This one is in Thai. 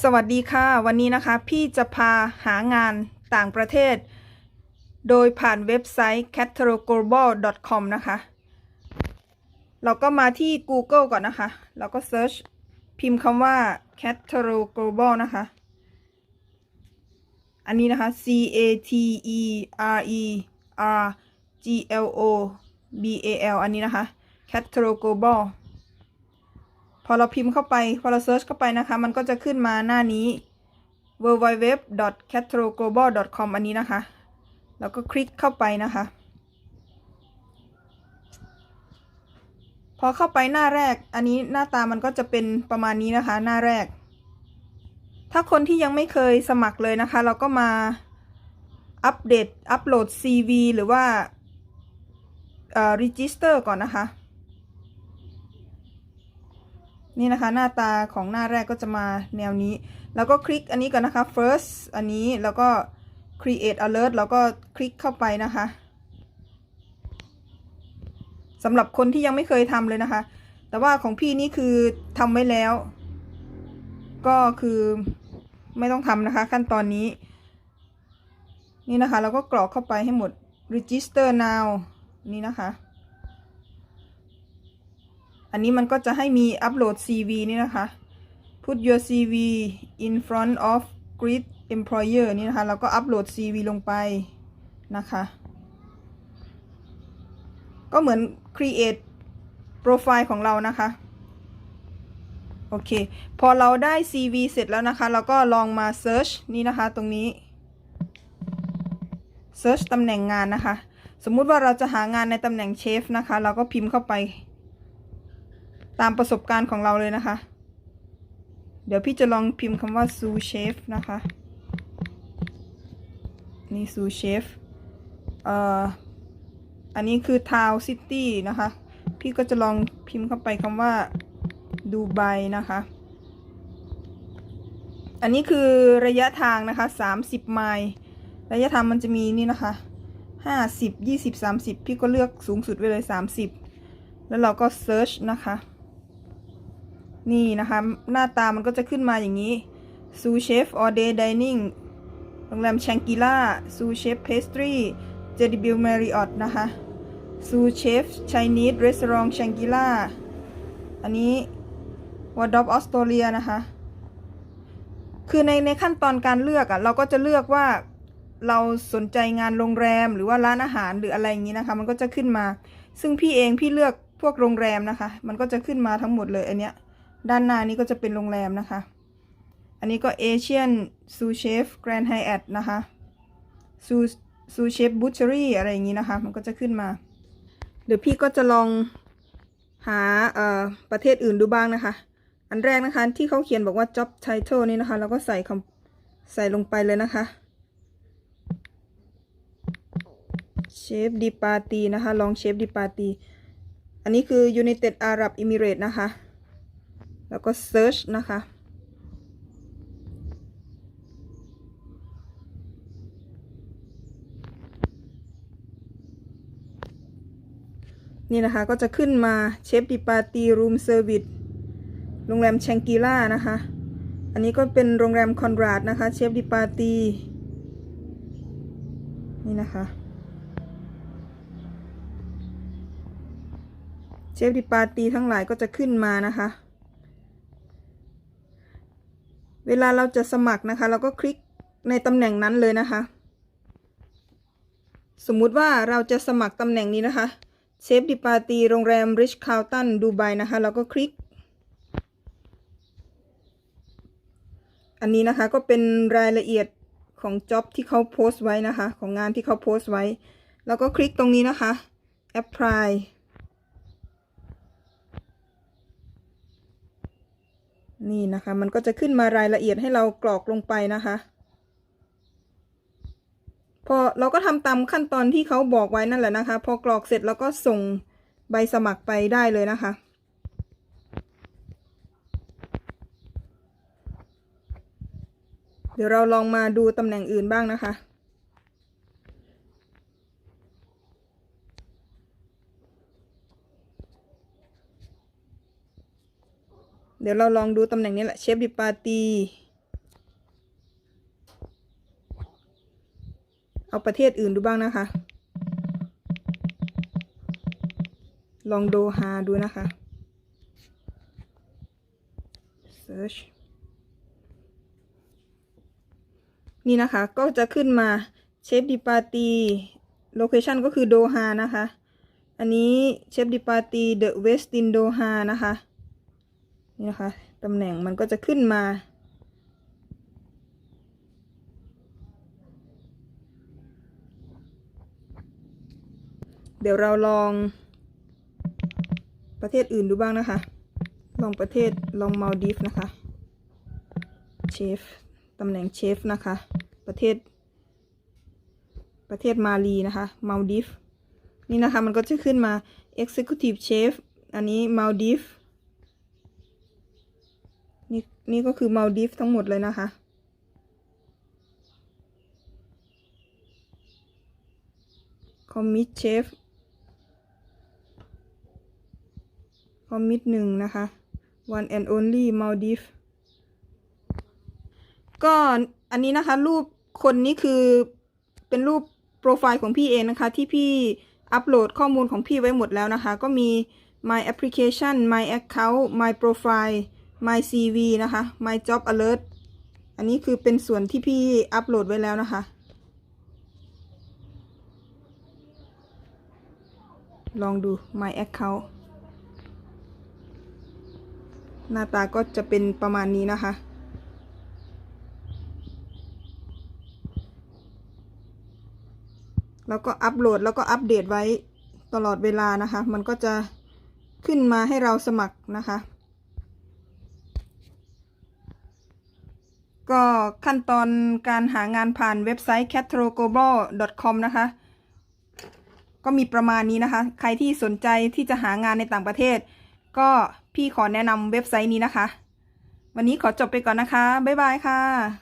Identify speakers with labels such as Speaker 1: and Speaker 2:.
Speaker 1: สวัสดีค่ะ วันนี้นะคะ พี่จะพาหางานต่างประเทศ โดยผ่านเว็บไซต์ catalogglobal.com นะคะ เราก็มาที่ Google ก่อนนะคะเราก็ search พิมพ์คำว่า catalog global นะคะ อันนี้นะคะ C A T E R E R G L O B A L อันนี้นะคะ catalog global พอเราพิมพ์เข้าไป พอเราเซิร์ชเข้าไปนะคะ มันก็จะขึ้นมาหน้านี้ www.catalogglobal.com อันนี้นะคะ แล้วก็คลิกเข้าไปนะคะ พอเข้าไปหน้าแรก อันนี้หน้าตามันก็จะเป็นประมาณนี้นะคะ หน้าแรก ถ้าคนที่ยังไม่เคยสมัครเลยนะคะ เราก็มาอัปเดต อัปโหลด CV หรือว่าเอ่อ register ก่อนนะคะ นี่นะคะหน้าตาของหน้าแรกก็จะมาแนวนี้ แล้วก็คลิกอันนี้ก่อนนะคะ first อันนี้แล้วก็ create alert แล้วก็คลิกเข้าไปนะคะสำหรับคนที่ยังไม่เคยทำเลยนะคะ แต่ว่าของพี่นี่คือทำไว้แล้ว ก็คือไม่ต้องทำนะคะ ขั้นตอนนี้ นี่นะคะ เราก็กรอกเข้าไปให้หมด register now นี่นะคะ อันนี้มันก็จะให้มีอัปโหลด CV นี่นะคะ put your CV in front of greet employer นี่นะคะ เราก็อัปโหลด CV ลงไปนะคะ ก็เหมือน create profile ของเรานะคะ โอเค พอเราได้ CV เสร็จแล้วนะคะ เราก็ลองมา search นี่นะคะ ตรงนี้ search ตำแหน่งงานนะคะ สมมุติว่าเราจะหางานในตำแหน่งเชฟนะคะ เราก็พิมพ์เข้าไป ตามประสบการณ์ของเราเลยนะคะ เดี๋ยวพี่จะลองพิมพ์คำว่าซูเชฟนะคะ นี่ซูเชฟเอ่ออันนี้คือทาวซิตี้นะคะ พี่ก็จะลองพิมพ์เข้าไปคำว่าดูไบนะคะ อันนี้คือระยะทางนะคะ30 ไมล์ระยะทางมันจะมีนี่นะคะ 50 20 30 พี่ก็เลือกสูงสุดไว้เลย 30 แล้วเราก็เซิร์ชนะคะ นี่นะคะ หน้าตามันก็จะขึ้นมาอย่างนี้ซูเชฟออเดย์ดิเนิ่งโรงแรมแชงกิล่าซูเชฟเพสตรีเจดิบิลแมริออตนะคะซูเชฟไชนีสรีสอร์ทแชงกิล่าอันนี้วอดอปออสเตรเลียนะคะ คือในในขั้นตอนการเลือกอะ่ะ เราก็จะเลือกว่าเราสนใจงานโรงแรมหรือว่าร้านอาหารหรืออะไรอย่างนี้นะคะ มันก็จะขึ้นมา ซึ่งพี่เองพี่เลือกพวกโรงแรมนะคะ มันก็จะขึ้นมาทั้งหมดเลยอันเนี้ย ด้านหน้านี้ก็จะเป็นโรงแรมนะคะ อันนี้ก็เอเชียนซูเชฟแกรนด์ไฮแอทนะคะซูซูเชฟบูชเชอรี่อะไรอย่างนี้นะคะ มันก็จะขึ้นมา เดี๋ยวพี่ก็จะลองหาประเทศอื่นดูบ้างนะคะ อันแรกนะคะที่เขาเขียนบอกว่า job title นี่นะคะ เราก็ใส่คำใส่ลงไปเลยนะคะเชฟดีปาตีนะคะ ลองเชฟดีปาตี อันนี้คือ United Arab Emirates นะคะ แล้วก็ search นะคะนี่นะคะก็จะขึ้นมาเชฟดิปาตีรูมเซอร์วิสโรงแรมแชงกีล่านะคะ อันนี้ก็เป็นโรงแรมคอนราดนะคะเชฟดิปาตีนี่นะคะเชฟดิปาตีทั้งหลายก็จะขึ้นมานะคะ เวลาเราจะสมัครนะคะ เราก็คลิกในตำแหน่งนั้นเลยนะคะ สมมุติว่าเราจะสมัครตำแหน่งนี้นะคะเชฟดิปาตีโรงแรมริชคาวตันดูไบนะคะ เราก็คลิก อันนี้นะคะก็เป็นรายละเอียดของจ็อบที่เขาโพสต์ไว้นะคะ ของงานที่เขาโพสต์ไว้ แล้วก็คลิกตรงนี้นะคะ apply นี่นะคะ มันก็จะขึ้นมารายละเอียดให้เรากรอกลงไปนะคะ พอเราก็ทำตามขั้นตอนที่เขาบอกไว้นั่นแหละนะคะ พอกรอกเสร็จเราก็ส่งใบสมัครไปได้เลยนะคะ เดี๋ยวเราลองมาดูตำแหน่งอื่นบ้างนะคะ เดี๋ยวเราลองดูตำแหน่งนี้แหละเชฟดิปาตีเอาประเทศอื่นดูบ้างนะคะ ลองโดฮาดูนะคะ search นี่นะคะ ก็จะขึ้นมาเชฟดิปาตีโลเคชันก็คือโดฮานะคะ อันนี้เชฟดิปาตีเดอะเวสตินโดฮานะคะ นี่นะคะตำแหน่งมันก็จะขึ้นมา เดี๋ยวเราลองประเทศอื่นดูบ้างนะคะ ลองประเทศลองมาลดีฟนะคะเชฟตำแหน่งเชฟนะคะ ประเทศ ประเทศมาลีนะคะมาลดีฟนี่นะคะมันก็จะขึ้นมา Executive Chef อันนี้มาลดีฟ นี่นี่ก็คือมาลดีฟทั้งหมดเลยนะคะ คอมมิชเชฟ คอมมิชหนึ่งนะคะ one and only Maldives ก็อันนี้นะคะ รูปคนนี้คือเป็นรูปโปรไฟล์ของพี่เองนะคะ ที่พี่อัปโหลดข้อมูลของพี่ไว้หมดแล้วนะคะ ก็มี my application my account my profile my CV นะคะ my job alert อันนี้คือเป็นส่วนที่พี่อัปโหลดไว้แล้วนะคะ ลองดู my account หน้าตาก็จะเป็นประมาณนี้นะคะแล้วก็อัปโหลดแล้วก็อัปเดตไว้ตลอดเวลานะคะ มันก็จะขึ้นมาให้เราสมัครนะคะ ก็ขั้นตอนการหางานผ่านเว็บไซต์ catroglobal.com นะคะ ก็มีประมาณนี้นะคะ ใครที่สนใจที่จะหางานในต่างประเทศ ก็พี่ขอแนะนำเว็บไซต์นี้นะคะ วันนี้ขอจบไปก่อนนะคะ บ๊ายบายค่ะ